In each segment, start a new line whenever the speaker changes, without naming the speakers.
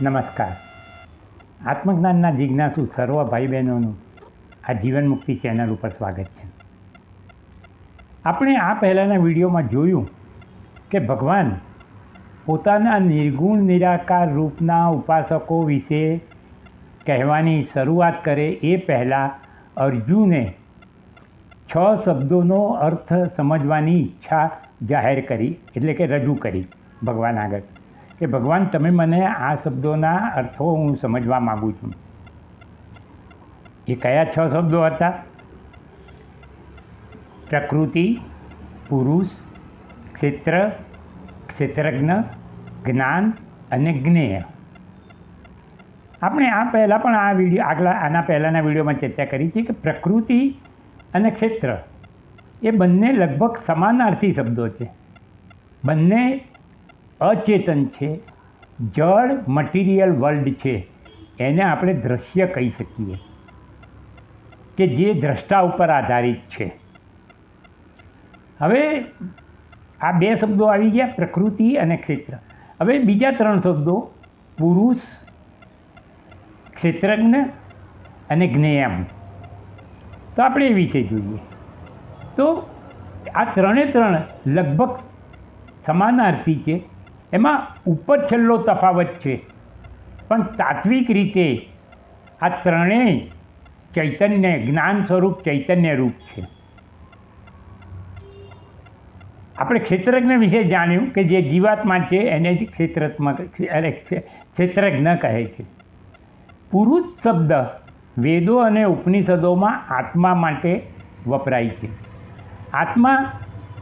નમસ્કાર. આત્મજ્ઞાનના જિજ્ઞાસુ સર્વ ભાઈ બહેનોનું આ જીવન મુક્તિ ચેનલ ઉપર સ્વાગત છે. આપણે આ પહેલાંના વિડીયોમાં જોયું કે ભગવાન પોતાના નિર્ગુણ નિરાકાર રૂપના ઉપાસકો વિશે કહેવાની શરૂઆત કરે એ પહેલાં અર્જુને છ શબ્દોનો અર્થ સમજવાની ઈચ્છા જાહેર કરી, એટલે કે રજૂ કરી ભગવાન આગળ. કે ભગવાન, તમે મને આ શબ્દોના અર્થો હું સમજવા માગું છું. એ કયા છ શબ્દો હતા? પ્રકૃતિ, પુરુષ, ક્ષેત્ર, ક્ષેત્રજ્ઞ, જ્ઞાન અને જ્ઞેય. આપણે આ પહેલાં પણ આ વીડિયો, આગલા, આના પહેલાંના વિડીયોમાં ચર્ચા કરી છે કે પ્રકૃતિ અને ક્ષેત્ર એ બંને લગભગ સમાનાર્થી શબ્દો છે. બંને અચેતન છે. જળ મટીરિયલ વર્લ્ડ છે. એને આપણે દ્રશ્ય કહી શકીએ. કે જે દ્રષ્ટા ઉપર આધારિત છે. હવે આ બે શબ્દો આવી ગયા, પ્રકૃતિ અને ક્ષેત્ર. હવે બીજા ત્રણ શબ્દો, પુરુષ, ક્ષેત્રજ્ઞ અને જ્ઞેયમ. તો આપણે એ વિશે જોઈએ. તો આ ત્રણે ત્રણ લગભગ સમાનાર્થી છે. એમાં ઉપર છેલ્લો તફાવત છે. પણ તાત્વિક રીતે આ ત્રણેય ચૈતન્ય જ્ઞાન સ્વરૂપ ચૈતન્ય રૂપ છે. આપણે ક્ષેત્રજ્ઞ વિશે જાણ્યું કે જે જીવાત્મા છે એને જ ક્ષેત્રાત્મક અરે ક્ષેત્રજ્ઞ કહે છે. પુરુષ શબ્દ વેદો અને ઉપનિષદોમાં આત્મા માટે વપરાય છે. આત્મા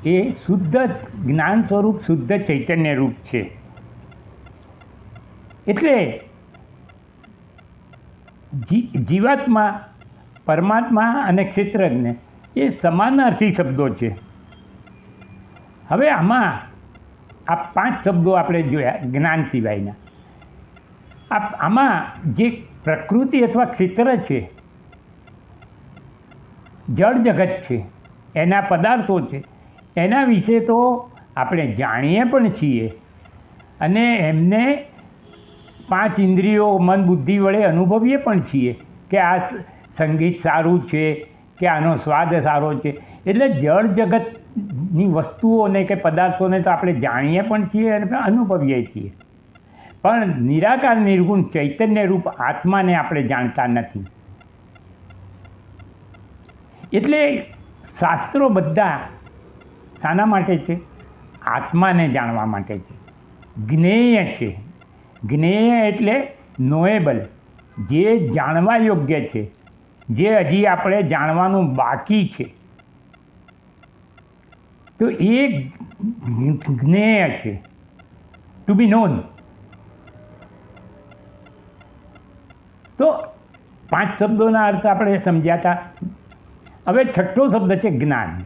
એ શુદ્ધ જ્ઞાન સ્વરૂપ શુદ્ધ ચૈતન્ય રૂપ છે. એટલે જીવાત્મા, પરમાત્મા અને ક્ષેત્રજ્ઞ એ સમાનાર્થી શબ્દો છે. હવે આમાં આ પાંચ શબ્દો આપણે જોયા જ્ઞાન સિવાયના. આ, આમાં જે પ્રકૃતિ અથવા ક્ષેત્ર છે, જળ જગત છે, એના પદાર્થો છે એના વિશે તો આપણે જાણીએ પણ છીએ. અને એમને પાંચ ઇન્દ્રિયો મન બુદ્ધિ વડે અનુભવીએ પણ છીએ કે આ સંગીત સારું છે, કે આનો સ્વાદ સારો છે. એટલે જળ જગતની વસ્તુઓને કે પદાર્થોને તો આપણે જાણીએ પણ છીએ અને અનુભવીએ છીએ. પણ નિરાકાર, નિર્ગુણ, ચૈતન્ય રૂપ આત્માને આપણે જાણતા નથી. એટલે શાસ્ત્રો બધા શાના માટે છે? આત્માને જાણવા માટે છે. જ્ઞેય છે. જ્ઞેય એટલે નોએબલ જે જાણવા યોગ્ય છે, જે હજી આપણે જાણવાનું બાકી છે. તો એ જ્ઞેય છે. ટુ બી નોન તો પાંચ શબ્દોના અર્થ આપણે સમજ્યા હતા. હવે છઠ્ઠો શબ્દ છે જ્ઞાન.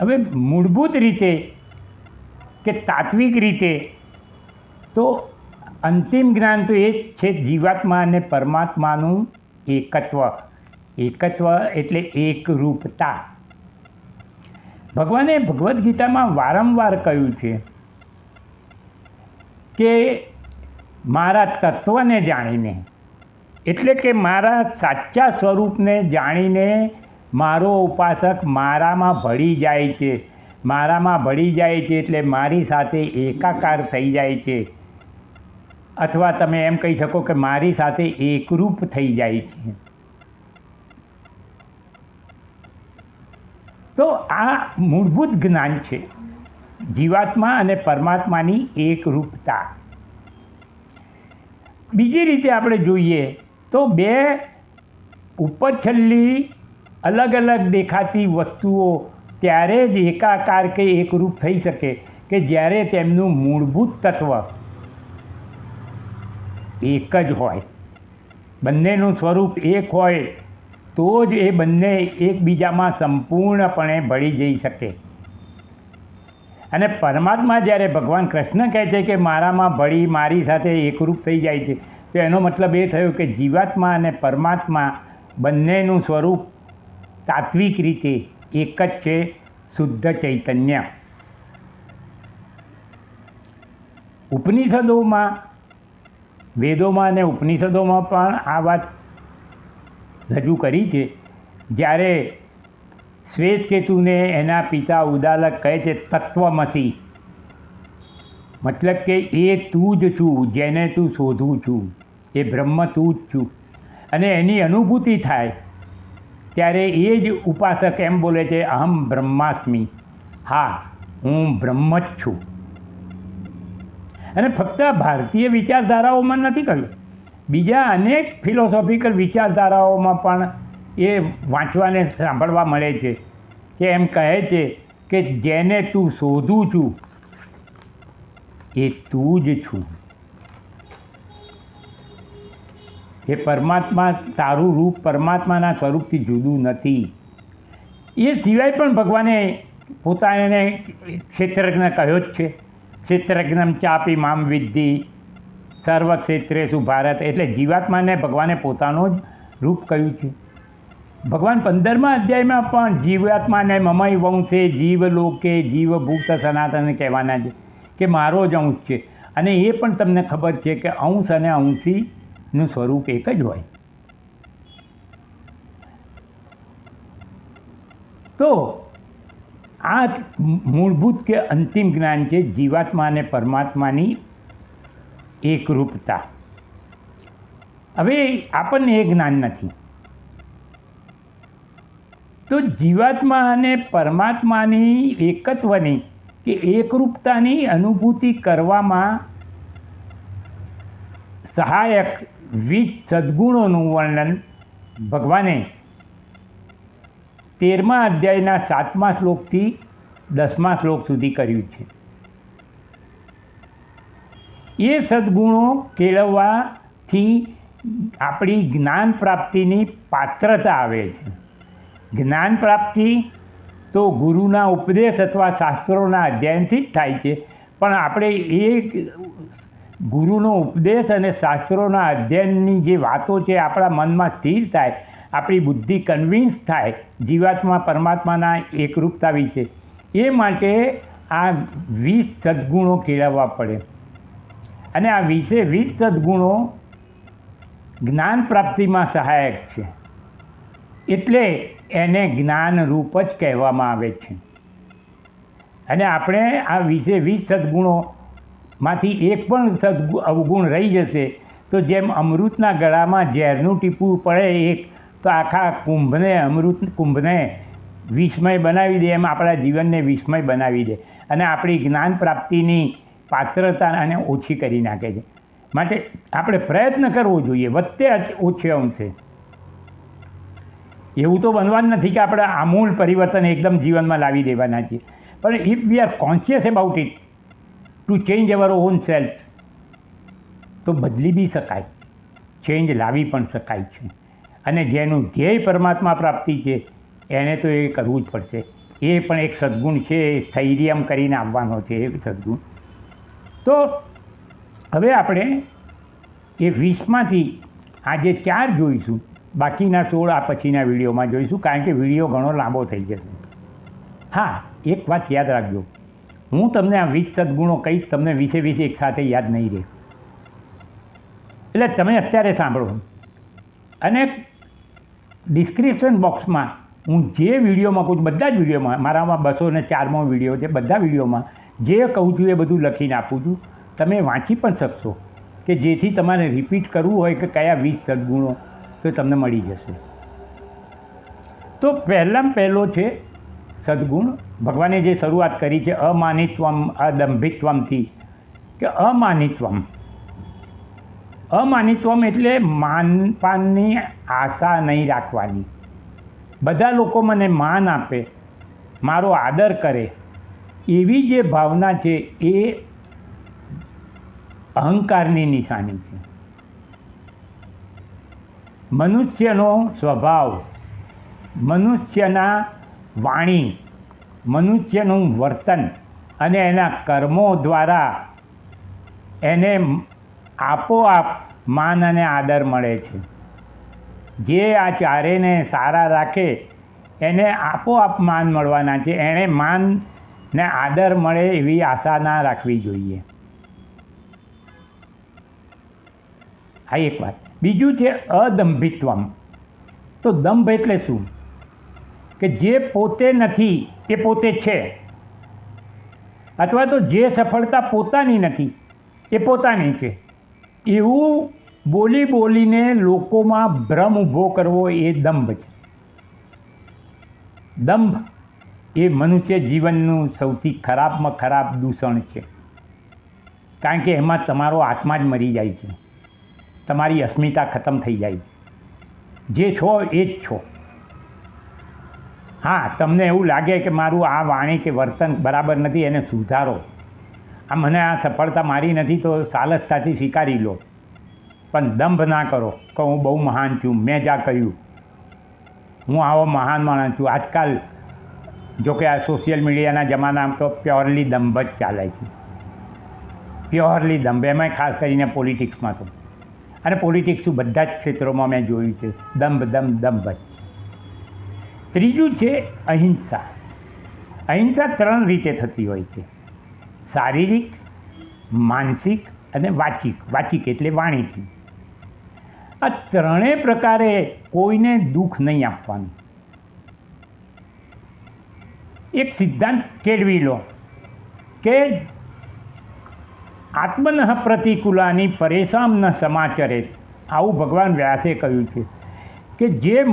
હવે મૂળભૂત રીતે કે તાત્વિક રીતે તો અંતિમ જ્ઞાન તો એ જ છે જીવાત્મા અને પરમાત્માનું એકત્વ. એકત્વ એટલે એકરૂપતા. ભગવાને ભગવદ્ ગીતામાં વારંવાર કહ્યું છે કે મારા તત્વને જાણીને, એટલે કે મારા સાચા સ્વરૂપને જાણીને મારો ઉપાસક મારામાં ભળી જાય છે. મારામાં ભળી જાય છે એટલે મારી સાથે એકાકાર થઈ જાય છે. અથવા તમે એમ કહી શકો કે મારી સાથે એકરૂપ થઈ જાય છે. તો આ મૂળભૂત જ્ઞાન છે. જીવાત્મા અને પરમાત્માની એકરૂપતા. બીજી રીતે આપણે જોઈએ તો બે ઉપર છેલ્લી અલગ અલગ દેખાતી વસ્તુઓ ત્યારે જ એકાકાર કે એકરૂપ થઈ શકે કે જ્યારે તેમનું મૂળભૂત તત્વ એક જ હોય. બંનેનું સ્વરૂપ એક હોય તો જ એ બંને એકબીજામાં સંપૂર્ણપણે ભળી જઈ શકે. અને પરમાત્મા જ્યારે ભગવાન કૃષ્ણ કહે છે કે મારામાં ભળી મારી સાથે એકરૂપ થઈ જાય છે, તો એનો મતલબ એ થયો કે જીવાત્મા અને પરમાત્મા બંનેનું સ્વરૂપ તાત્વિક રીતે એક જ છે, શુદ્ધ ચૈતન્ય. ઉપનિષદોમાં, વેદોમાં અને ઉપનિષદોમાં પણ આ વાત રજૂ કરી છે. જ્યારે શ્વેતકેતુને એના પિતા ઉદાલક કહે છે, તત્વમસી. મતલબ કે એ તું જ છું, જેને તું શોધું છું. એ બ્રહ્મ તું જ છું. અને એની અનુભૂતિ થાય ત્યારે એ જ ઉપાસક એમ બોલે છે, અહમ બ્રહ્માસ્મી. હા, હું બ્રહ્મ જ છું. અને ફક્ત ભારતીય વિચારધારાઓમાં નથી કહ્યું બીજા અનેક ફિલોસોફિકલ વિચારધારાઓમાં પણ એ વાંચવાને સાંભળવા મળે છે કે એમ કહે છે કે, જેને તું શોધું છું, એ તું જ છું. એ પરમાત્મા તારું રૂપ પરમાત્માના સ્વરૂપથી જુદું નથી. એ સિવાય પણ ભગવાને પોતાને ક્ષેત્રજ્ઞ કહ્યો જ છે. ક્ષેત્રજ્ઞમ ચાપી મામ વિદ્ધિ. સર્વ ક્ષેત્રે શું ભારત. એટલે જીવાત્માને ભગવાને પોતાનો જ રૂપ કહ્યું છે. ભગવાન પંદરમા અધ્યાયમાં પણ જીવાત્માને મમય વંશે જીવ લોકે જીવભૂત સનાતન કહેવાના છે કે મારો જ અંશ છે. અને એ પણ તમને ખબર છે કે અંશ અને અંશીનું સ્વરૂપ એક જ હોય. તો આ મૂળભૂત કે અંતિમ જ્ઞાન છે જીવાત્મા અને પરમાત્માની એકરૂપતા. હવે આપણને એ જ્ઞાન નથી. તો જીવાત્મા અને પરમાત્માની એકત્વની કે એકરૂપતાની અનુભૂતિ કરવામાં સહાયક વીજ સદ્ગુણોનું વર્ણન ભગવાને તેરમા અધ્યાયના સાતમા શ્લોકથી દસમા શ્લોક સુધી કર્યું છે. એ સદ્ગુણો કેળવવાથી આપણી જ્ઞાન પ્રાપ્તિની પાત્રતા આવે છે. જ્ઞાન પ્રાપ્તિ તો ગુરુના ઉપદેશ અથવા શાસ્ત્રોના અધ્યયનથી જ થાય છે. પણ આપણે એ ગુરુનો ઉપદેશ અને શાસ્ત્રોના અધ્યયનની જે વાતો છે, આપણા મનમાં સ્થિર થાય, આપણી બુદ્ધિ કન્વિન્સ થાય, જીવાત્મા પરમાત્માના એકરૂપતા વિશે. એ માટે આ વીસ સદ્ગુણો કેળવવા પડે. અને આ વિશે વીસ સદ્ગુણો જ્ઞાન પ્રાપ્તિમાં સહાયક છે. એટલે એને જ્ઞાનરૂપ જ કહેવામાં આવે છે. અને આપણે આ વિશે વીસ સદ્ગુણોમાંથી એક પણ સદગુ, અવગુણ રહી જશે. તો જેમ અમૃતના ગળામાં ઝેરનું ટીપું પડે એક, તો આખા કુંભને અમૃત, કુંભને વિસ્મય બનાવી દે, એમ આપણા જીવનને વિસ્મય બનાવી દે. અને આપણી જ્ઞાન પ્રાપ્તિની પાત્રતા અને ઓછી કરી નાખે છે. માટે આપણે પ્રયત્ન કરવો જોઈએ. વધતે ઓછે અંશે. એવું તો બનવાનું નથી કે આપણે આમૂલ પરિવર્તન એકદમ જીવનમાં લાવી દેવાના છીએ. પણ if we are conscious about it to change our own self તો બદલી બી શકાય. ચેન્જ લાવી પણ શકાય છે. અને જેનું ધ્યેય પરમાત્મા પ્રાપ્તિ છે, એને તો એ કરવું જ પડશે. એ પણ એક સદ્ગુણ છે, એ સ્થૈર્યમ કરીને આવવાનો છે, એ સદ્ગુણ. તો હવે આપણે એ વીસમાંથી આજે ચાર જોઈશું. બાકીના સોળ આ પછીના વિડીયોમાં જોઈશું, કારણ કે વીડિયો ઘણો લાંબો થઈ જશે. હા, એક વાત યાદ રાખજો. હું તમને આ વીસ સદગુણો કહીશ, તમને વીસે વીસ એક સાથે યાદ નહીં રહે. એટલે તમે અત્યારે સાંભળો. અને ડિસ્ક્રિપ્શન બોક્સમાં હું જે વિડીયોમાં કહું છું, બધા જ વિડીયોમાં, મારામાં બસો ને ચારમો વીડિયો છે, બધા વિડીયોમાં જે કહું છું એ બધું લખીને આપું છું. તમે વાંચી પણ શકશો કે જેથી તમારે રિપીટ કરવું હોય કે કયા વીસ સદગુણો તો તમને મળી જશે. તો પહેલાં પહેલો છે સદગુણ ભગવાને જે શરૂઆત કરી છે, અમાનિત્વમ અદંભિત્વમથી કે અમાનિત્વમ. અમાનિત્વમ એટલે માનપાનની આશા નહીં રાખવાની. બધા લોકો મને માન આપે, મારો આદર કરે. એવી જે ભાવના છે એ અહંકારની નિશાની છે. મનુષ્યનો સ્વભાવ, મનુષ્યના વાણી, મનુષ્યનું વર્તન અને એના કર્મો દ્વારા એને આપોઆપ માન અને આદર મળે છે. જે આ ચારેને સારા રાખે, એને આપોઆપ માન મળવાના છે. એણે માન ને આદર મળે એવી આશા ના રાખવી જોઈએ. આ એક વાત. બીજું છે અદંભિત્વમ. તો દંભ એટલે શું? કે જે પોતે નથી, એ પોતે છે. અથવા તો જે સફળતા પોતાની નથી, એ પોતાની છે. એવું બોલી બોલીને લોકોમાં ભ્રમ ઊભો કરવો એ દંભ છે. દંભ એ મનુષ્ય જીવનનું સૌથી ખરાબમાં ખરાબ દૂષણ છે. કારણ કે એમાં તમારો આત્મા જ મરી જાય છે. તમારી અસ્મિતા ખતમ થઈ જાય છે. જે છો એ જ છો. હા, તમને એવું લાગે કે મારું આ વાણી કે વર્તન બરાબર નથી, એને સુધારો. આ મને આ સફળતા મારી નથી, તો સાલસતાથી સ્વીકારી લો. પણ દંભ ના કરો કે હું બહુ મહાન છું. મેં જ આ કહ્યું. હું આવો મહાન માણસ છું. આજકાલ જોકે આ સોશિયલ મીડિયાના જમાનામાં તો પ્યોરલી દંભ જ ચાલે છે. પ્યોરલી દંભ. એમાંય ખાસ કરીને પોલિટિક્સમાં તો. અને પોલિટિક્સ બધા જ ક્ષેત્રોમાં મેં જોયું છે. દંભ દંભ દંભ જ. ત્રીજું છે અહિંસા. અહિંસા ત્રણ રીતે થતી હોય છે. શારીરિક, માનસિક અને વાચિક. વાચિક એટલે વાણીથી. આ ત્રણેય પ્રકારે કોઈને દુઃખ નહીં આપવાનું. એક સિદ્ધાંત કેળવી લો કે આત્મન પ્રતિકૂલાની પરેશાન ન સમાચરે આવું ભગવાન વ્યાસે કહ્યું છે. કે જે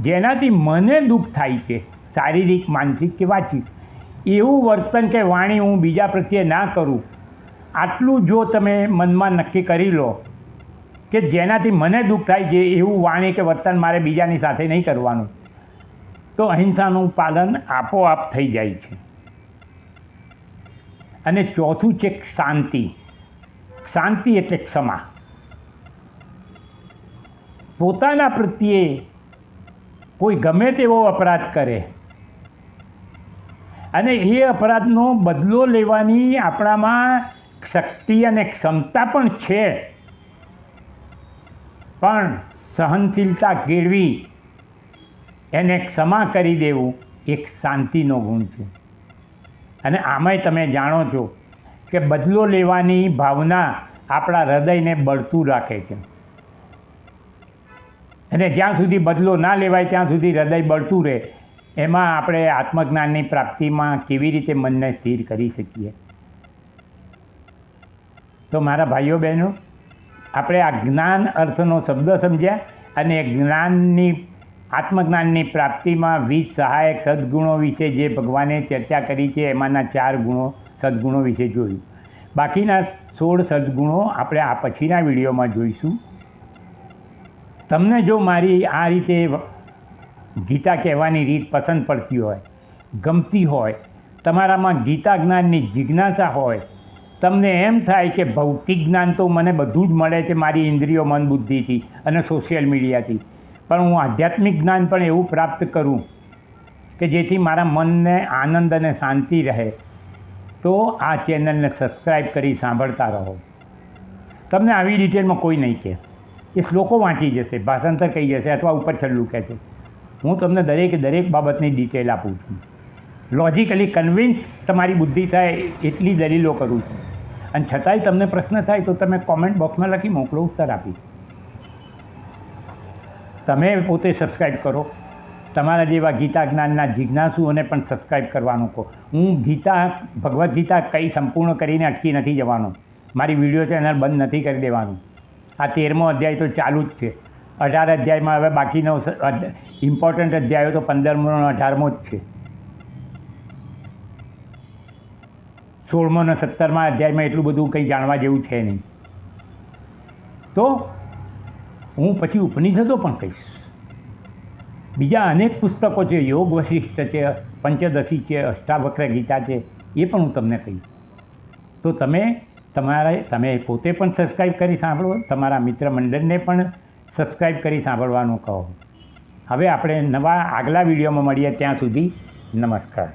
જેનાથી મને દુઃખ થાય છે, શારીરિક, માનસિક કે વાચિક, એવું વર્તન કે વાણી હું બીજા પ્રત્યે ના કરું, આટલું જો તમે મનમાં નક્કી કરી લો કે જેનાથી મને દુઃખ થાય છે, એવું વાણી કે વર્તન મારે બીજાની સાથે નહીં કરવાનું, તો અહિંસાનું પાલન આપોઆપ થઈ જાય છે. અને ચોથું છે શાંતિ. શાંતિ એટલે ક્ષમા. પોતાના પ્રત્યે કોઈ ગમે તેવો અપરાધ કરે. અને એ અપરાધનો બદલો લેવાની આપણામાં શક્તિ અને ક્ષમતા પણ છે. પણ સહનશીલતા કેળવી એને ક્ષમા કરી દેવું એક શાંતિનો ગુણ છે. અને આમાંય તમે જાણો છો કે બદલો લેવાની ભાવના આપણા હૃદયને બળતું રાખે છે. અને જ્યાં સુધી બદલો ના લેવાય, ત્યાં સુધી હૃદય બળતું રહે. એમાં આપણે આત્મજ્ઞાનની પ્રાપ્તિમાં કેવી રીતે મનને સ્થિર કરી શકીએ? તો મારા ભાઈઓ બહેનો, આપણે આ જ્ઞાન અર્થનો શબ્દ સમજ્યા અને જ્ઞાનની, આત્મજ્ઞાનની પ્રાપ્તિમાં વીસ સહાયક સદગુણો વિશે જે ભગવાને ચર્ચા કરી છે, એમાંના ચાર ગુણો સદગુણો વિશે જોયું. બાકીના સોળ સદગુણો આપણે આ પછીના વિડીયોમાં જોઈશું. તમને જો મારી આ રીતે ગીતા કહેવાની રીત પસંદ પડતી હોય, ગમતી હોય, તમારામાં ગીતા જ્ઞાનની જિજ્ઞાસા હોય, તમને એમ થાય કે ભૌતિક જ્ઞાન તો મને બધું જ મળે છે મારી ઇન્દ્રિયો, મન, બુદ્ધિથી અને સોશિયલ મીડિયાથી. પણ હું આધ્યાત્મિક જ્ઞાન પણ એવું પ્રાપ્ત કરું કે જેથી મારા મનને આનંદ અને શાંતિ રહે, તો આ ચેનલને સબસ્ક્રાઈબ કરી સાંભળતા રહો. તમને આવી ડિટેલમાં કોઈ નહીં કહે. એ શ્લોકો વાંચી જશે, ભાષાંતર કહી જશે અથવા ઉપર છેલ્લું કહે છે. હું તમને દરેકે દરેક બાબતની ડિટેલ આપું છું. લોજિકલી કન્વિન્સ તમારી બુદ્ધિ થાય એટલી દલીલો કરું છું. અને છતાંય તમને પ્રશ્ન થાય તો તમે કોમેન્ટ બોક્સમાં લખી મોકલો ઉત્તર આપીશ તમે પોતે સબસ્ક્રાઈબ કરો. તમારા જેવા ગીતા જ્ઞાનના જિજ્ઞાસુઓને પણ સબસ્ક્રાઈબ કરવાનું કહો. હું ગીતા, ભગવદ્ ગીતા કંઈ સંપૂર્ણ કરીને અટકી નથી જવાનો. મારી વીડિયો ચેનલ બંધ નથી કરી દેવાનું. આ તેરમો અધ્યાય તો ચાલુ જ છે. અઢાર અધ્યાયમાં હવે બાકીનો ઇમ્પોર્ટન્ટ અધ્યાયો તો પંદરમો અને અઢારમો જ છે. સોળમો અને સત્તરમા અધ્યાયમાં એટલું બધું કંઈ જાણવા જેવું છે નહીં. તો હું પછી ઉપનિષદો પણ કહીશ. બીજા અનેક પુસ્તકો છે, યોગ વશિષ્ઠ છે, પંચદશી છે, અષ્ટાવક્ર ગીતા છે, એ પણ હું તમને કહીશ. તો તમે તમારે તમે પોતે પણ સબસ્ક્રાઈબ કરી સાંભળો, તમારા મિત્ર મંડળને પણ સબસ્ક્રાઈબ કરી સાંભળવાનું કહો. હવે આપણે નવા આગલા વિડીયોમાં મળીએ ત્યાં સુધી નમસ્કાર.